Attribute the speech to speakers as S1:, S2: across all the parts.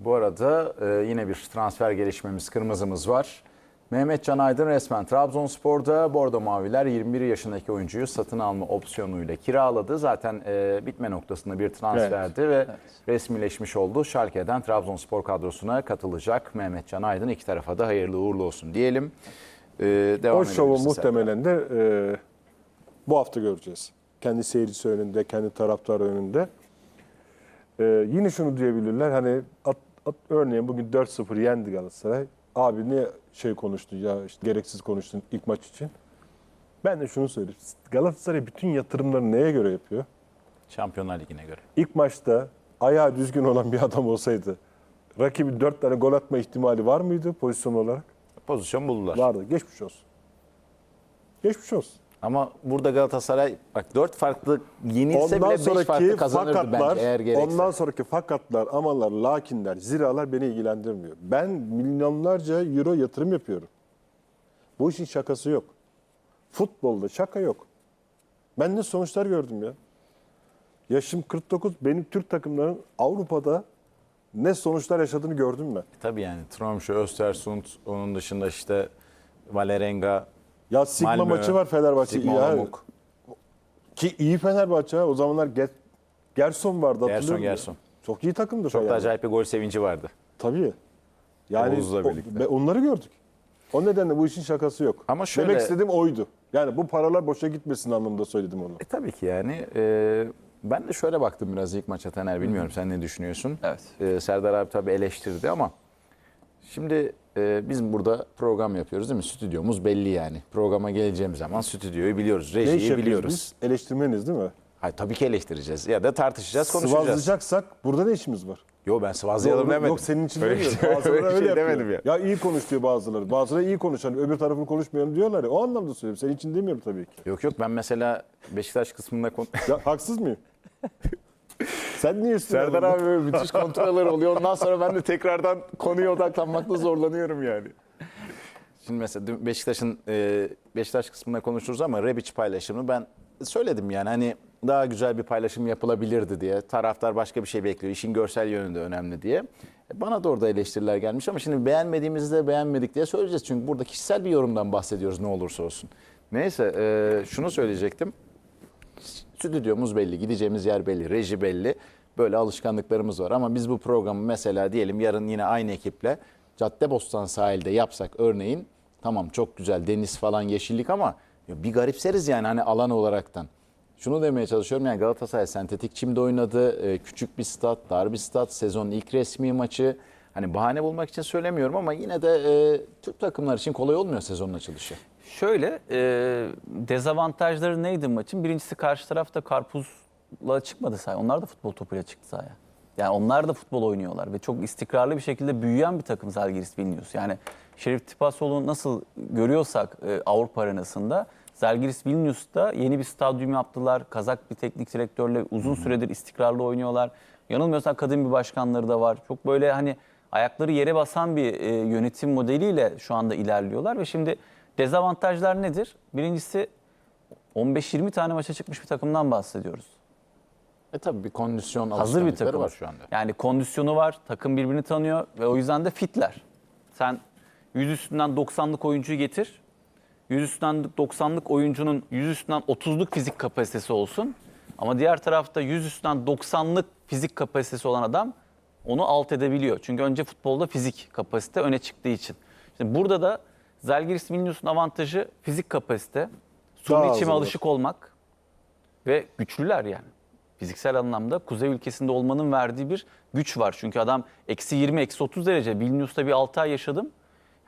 S1: Bu arada e, yine bir transfer gelişmemiz, kırmızımız var. Mehmet Can Aydın resmen Trabzonspor'da Bordo Maviler 21 yaşındaki oyuncuyu satın alma opsiyonuyla kiraladı. Zaten e, bitme noktasında bir transferdi ve resmileşmiş oldu. Schalke'den Trabzonspor kadrosuna katılacak Mehmet Can Aydın. iki tarafa da hayırlı uğurlu olsun diyelim. E, devam
S2: O şovu muhtemelen de e, bu hafta göreceğiz. Kendi seyircisi önünde, kendi taraftar önünde. E, yine şunu diyebilirler. Hani at- örneğin bugün 4-0 yendi Galatasaray. Abi niye şey konuştun ya işte gereksiz konuştun ilk maç için. Ben de şunu söyleyeyim. Galatasaray bütün yatırımlarını neye göre yapıyor?
S1: Şampiyonlar Ligi'ne göre.
S2: İlk maçta ayağı düzgün olan bir adam olsaydı rakibi 4 tane gol atma ihtimali var mıydı pozisyon olarak?
S1: Pozisyon buldular.
S2: Vardı. Geçmiş olsun. Geçmiş olsun.
S1: Ama burada Galatasaray bak 4 farklı yenilse
S2: Ondan
S1: bile 5 farklı kazanırdı
S2: fakatlar,
S1: bence eğer gerekse.
S2: ondan sonraki fakatlar, amalar, lakinler, ziralar beni ilgilendirmiyor. Ben milyonlarca euro yatırım yapıyorum. Bu işin şakası yok. Futbolda şaka yok. Ben ne sonuçlar gördüm ya. Yaşım 49, benim Türk takımların Avrupa'da ne sonuçlar yaşadığını gördüm ben.
S1: Tabii yani Tromsø, Östersund, onun dışında işte Valerenga,
S2: Ya Sigma
S1: Malmö,
S2: maçı var Fenerbahçe.
S1: Sigma
S2: ya. Ki iyi Fenerbahçe. ha. O zamanlar Ge- Gerson vardı
S1: Gerson,
S2: hatırlıyor musun?
S1: Gerson.
S2: Çok iyi takımdı.
S1: Çok da
S2: yani.
S1: acayip bir gol sevinci vardı.
S2: Tabii. Yani
S1: Oğuz'la
S2: o-
S1: birlikte.
S2: ve onları gördük. O nedenle bu işin şakası yok.
S1: Ama şöyle-
S2: Demek istediğim oydu. Yani bu paralar boşa gitmesin anlamında söyledim onu.
S1: E tabii ki yani. e, ben de şöyle baktım biraz ilk maça Taner. Bilmiyorum sen ne düşünüyorsun?
S3: Evet.
S1: E, Serdar abi tabii eleştirdi ama şimdi e, biz burada program yapıyoruz değil mi? Stüdyomuz belli yani. Programa geleceğimiz zaman stüdyoyu biliyoruz.
S2: Ne iş
S1: Rejiyi
S2: yapıyoruz
S1: biliyoruz.
S2: biz? Eleştirmeniz değil mi?
S1: Hayır, tabii ki eleştireceğiz ya da tartışacağız, konuşacağız.
S2: Sıvazlayacaksak burada ne işimiz var?
S1: Yo ben sıvazlayalım
S2: Yok,
S1: demedim.
S2: Yok senin için
S1: Öyle
S2: demiyorum.
S1: şey-
S2: Bazıları
S1: öyle
S2: öyle,
S1: şey
S2: yapıyor.
S1: demedim ya.
S2: Ya iyi konuş diyor bazıları. Bazıları iyi konuşan öbür tarafını konuşmayalım diyorlar ya. O anlamda söylüyorum. Senin için demiyorum tabii ki.
S1: Yok yok ben mesela Beşiktaş kısmında kon-
S2: Ya haksız mıyım? Sen niye üstüne
S1: Serdar
S2: alındın?
S1: abi böyle müthiş kontroller oluyor. Ondan sonra ben de tekrardan konuya odaklanmakta zorlanıyorum yani. Şimdi mesela dün Beşiktaş'ın e, Beşiktaş kısmında konuşuruz ama Rebic paylaşımını ben söyledim yani hani daha güzel bir paylaşım yapılabilirdi diye. Taraftar başka bir şey bekliyor. İşin görsel yönü de önemli diye. E, Bana da orada eleştiriler gelmiş ama şimdi beğenmediğimizi de beğenmedik diye söyleyeceğiz. Çünkü burada kişisel bir yorumdan bahsediyoruz ne olursa olsun. Neyse e, şunu söyleyecektim. Stüdyomuz belli, gideceğimiz yer belli, reji belli. Böyle alışkanlıklarımız var ama biz bu programı mesela diyelim yarın yine aynı ekiple Caddebostan sahilde yapsak örneğin tamam çok güzel deniz falan yeşillik ama bir garipseriz yani hani alan olaraktan. Şunu demeye çalışıyorum yani Galatasaray sentetik çimde oynadı. Ee, Küçük bir stat, dar bir stat, sezonun ilk resmi maçı. Hani bahane bulmak için söylemiyorum ama yine de e, Türk takımlar için kolay olmuyor sezonun açılışı.
S3: Şöyle e, dezavantajları neydi maçın? Birincisi karşı tarafta karpuzla çıkmadı sahaya. Onlar da futbol topuyla çıktı sahaya. Yani onlar da futbol oynuyorlar ve çok istikrarlı bir şekilde büyüyen bir takım Zalgiris Vilnius. Yani Şerif Tipasoğlu nasıl görüyorsak e, Avrupa arenasında Zalgiris Vilnius'ta yeni bir stadyum yaptılar. Kazak bir teknik direktörle uzun süredir istikrarlı oynuyorlar. Yanılmıyorsam kadın bir başkanları da var. Çok böyle hani ayakları yere basan bir e, yönetim modeliyle şu anda ilerliyorlar ve şimdi dezavantajlar nedir? Birincisi 15-20 tane maça çıkmış bir takımdan bahsediyoruz.
S1: E tabii bir kondisyon
S3: Hazır bir takım
S1: var şu anda.
S3: Yani kondisyonu var, takım birbirini tanıyor ve o yüzden de fitler. Sen 100 üstünden 90'lık oyuncuyu getir. 100 üstünden 90'lık oyuncunun 100 üstünden 30'luk fizik kapasitesi olsun. Ama diğer tarafta 100 üstünden 90'lık fizik kapasitesi olan adam onu alt edebiliyor. Çünkü önce futbolda fizik kapasite öne çıktığı için. Şimdi burada da Zalgiris Vilnius'un avantajı fizik kapasite.
S2: Daha
S3: Suni içime alışık olmak ve güçlüler yani. Fiziksel anlamda kuzey ülkesinde olmanın verdiği bir güç var. Çünkü adam eksi 20, eksi 30 derece. Vilnius'ta bir 6 ay yaşadım.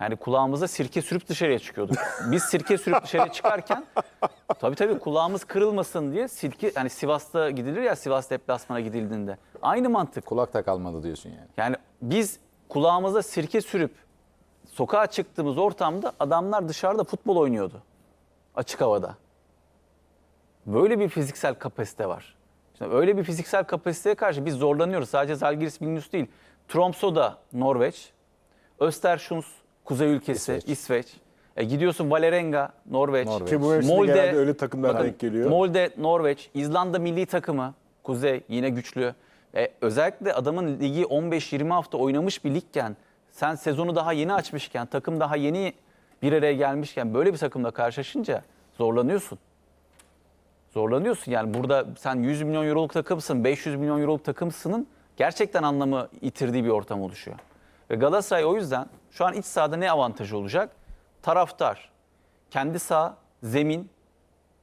S3: Yani kulağımıza sirke sürüp dışarıya çıkıyorduk. Biz sirke sürüp dışarıya çıkarken tabii tabii kulağımız kırılmasın diye sirke hani Sivas'ta gidilir ya Sivas deplasmana gidildiğinde. Aynı mantık.
S1: Kulak da kalmadı diyorsun yani.
S3: Yani biz kulağımıza sirke sürüp sokağa çıktığımız ortamda adamlar dışarıda futbol oynuyordu. Açık havada. Böyle bir fiziksel kapasite var. Şimdi öyle bir fiziksel kapasiteye karşı biz zorlanıyoruz. Sadece Zalgiris Vilnius değil. Tromsø da Norveç. Östersund Kuzey ülkesi
S1: İsveç.
S3: İsveç. E gidiyorsun Valerenga Norveç.
S1: Norveç.
S2: Ki bu mevsimde
S3: Molde-
S2: genelde öyle takımlar
S3: Bakın,
S2: denk geliyor.
S3: Molde, Norveç, İzlanda milli takımı, Kuzey yine güçlü. E, özellikle adamın ligi 15-20 hafta oynamış bir ligken sen sezonu daha yeni açmışken takım daha yeni bir araya gelmişken böyle bir takımla karşılaşınca zorlanıyorsun. Zorlanıyorsun yani burada sen 100 milyon euroluk takımsın, 500 milyon euroluk takımsının gerçekten anlamı yitirdiği bir ortam oluşuyor. Ve Galatasaray o yüzden şu an iç sahada ne avantajı olacak? Taraftar, kendi saha, zemin.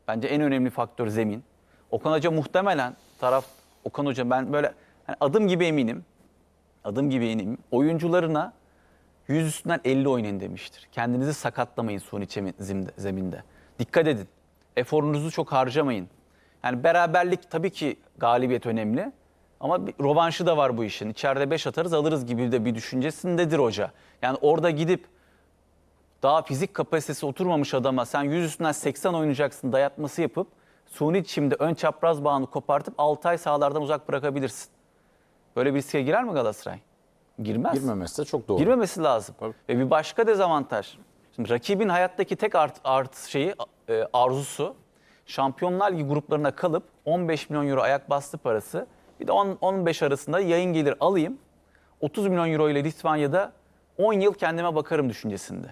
S3: Bence en önemli faktör zemin. Okan Hoca muhtemelen taraf Okan Hoca ben böyle hani adım gibi eminim. Adım gibi eminim. Oyuncularına 100 üstünden 50 oynayın demiştir. Kendinizi sakatlamayın suni çemin- zimde- zeminde. Dikkat edin. Eforunuzu çok harcamayın. Yani beraberlik tabii ki galibiyet önemli. Ama bir rovanşı da var bu işin. İçeride 5 atarız alırız gibi de bir düşüncesindedir hoca. Yani orada gidip daha fizik kapasitesi oturmamış adama sen 100 üstünden 80 oynayacaksın dayatması yapıp suni çimde ön çapraz bağını kopartıp 6 ay sahalardan uzak bırakabilirsin. Böyle bir riske girer mi Galatasaray? Girmez.
S1: Girmemesi de çok doğru.
S3: Girmemesi lazım.
S1: Tabii.
S3: Ve bir başka dezavantaj. Şimdi rakibin hayattaki tek art, art şeyi e, arzusu Şampiyonlar Ligi gruplarına kalıp 15 milyon euro ayak bastı parası. Bir de 10 15 arasında yayın gelir alayım. 30 milyon euro ile Litvanya'da 10 yıl kendime bakarım düşüncesinde.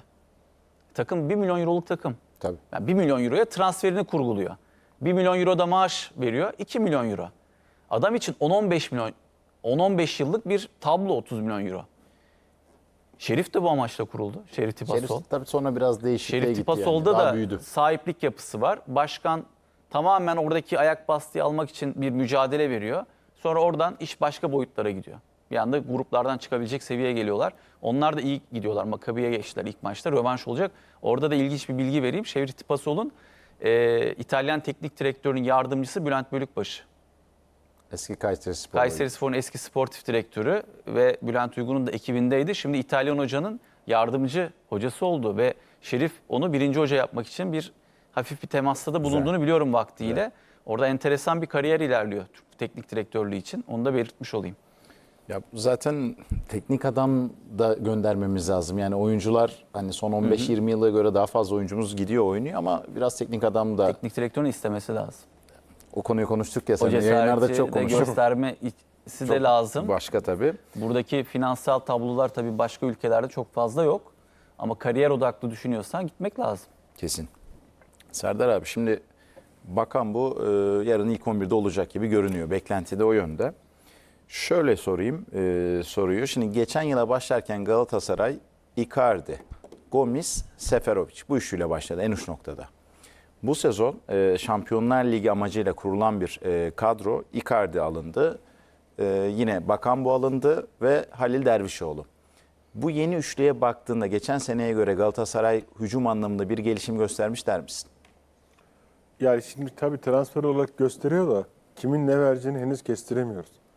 S3: Takım 1 milyon euroluk takım.
S1: Tabii.
S3: Yani 1 milyon euroya transferini kurguluyor. 1 milyon euro da maaş veriyor. 2 milyon euro. Adam için 10-15 milyon 10-15 yıllık bir tablo 30 milyon euro. Şerif de bu amaçla kuruldu. Şerif
S1: Şerif
S3: Tipasol.
S1: tabii sonra biraz değişikliğe
S3: Şerif
S1: gitti
S3: Tipasol'da
S1: yani.
S3: Da
S1: büyüdü.
S3: sahiplik yapısı var. Başkan tamamen oradaki ayak bastığı almak için bir mücadele veriyor. Sonra oradan iş başka boyutlara gidiyor. Bir anda gruplardan çıkabilecek seviyeye geliyorlar. Onlar da iyi gidiyorlar. Makabi'ye geçtiler ilk maçta. Rövanş olacak. Orada da ilginç bir bilgi vereyim. Şerif Tipasol'un e, İtalyan teknik direktörünün yardımcısı Bülent Bölükbaşı.
S1: Eski Kayseri Spor.
S3: Kayseri Spor'un eski sportif direktörü ve Bülent Uygun'un da ekibindeydi. Şimdi İtalyan hocanın yardımcı hocası oldu ve Şerif onu birinci hoca yapmak için bir hafif bir temasta da bulunduğunu biliyorum vaktiyle. Orada enteresan bir kariyer ilerliyor teknik direktörlüğü için. Onu da belirtmiş olayım.
S1: Ya zaten teknik adam da göndermemiz lazım. Yani oyuncular hani son 15-20 yıla göre daha fazla oyuncumuz gidiyor oynuyor ama biraz teknik adam da
S3: Teknik direktörün istemesi lazım.
S1: o konuyu konuştuk ya
S3: O
S1: sen yayınlarda
S3: cesareti
S1: çok
S3: de
S1: konuştuk.
S3: göstermesi de
S1: Çok
S3: lazım.
S1: Başka tabii.
S3: Buradaki finansal tablolar tabii başka ülkelerde çok fazla yok. Ama kariyer odaklı düşünüyorsan gitmek lazım.
S1: Kesin. Serdar abi şimdi bakan bu e, yarın ilk 11'de olacak gibi görünüyor. Beklenti de o yönde. Şöyle sorayım e, soruyu. Şimdi geçen yıla başlarken Galatasaray, Icardi, Gomis, Seferovic bu üçlüyle başladı en uç noktada. Bu sezon e, Şampiyonlar Ligi amacıyla kurulan bir e, kadro. Icardi alındı. E, yine Bakan bu alındı ve Halil Dervişoğlu. Bu yeni üçlüye baktığında geçen seneye göre Galatasaray hücum anlamında bir gelişim göstermiş der misin?
S2: Yani şimdi tabii transfer olarak gösteriyor da kimin ne vereceğini henüz kestiremiyoruz.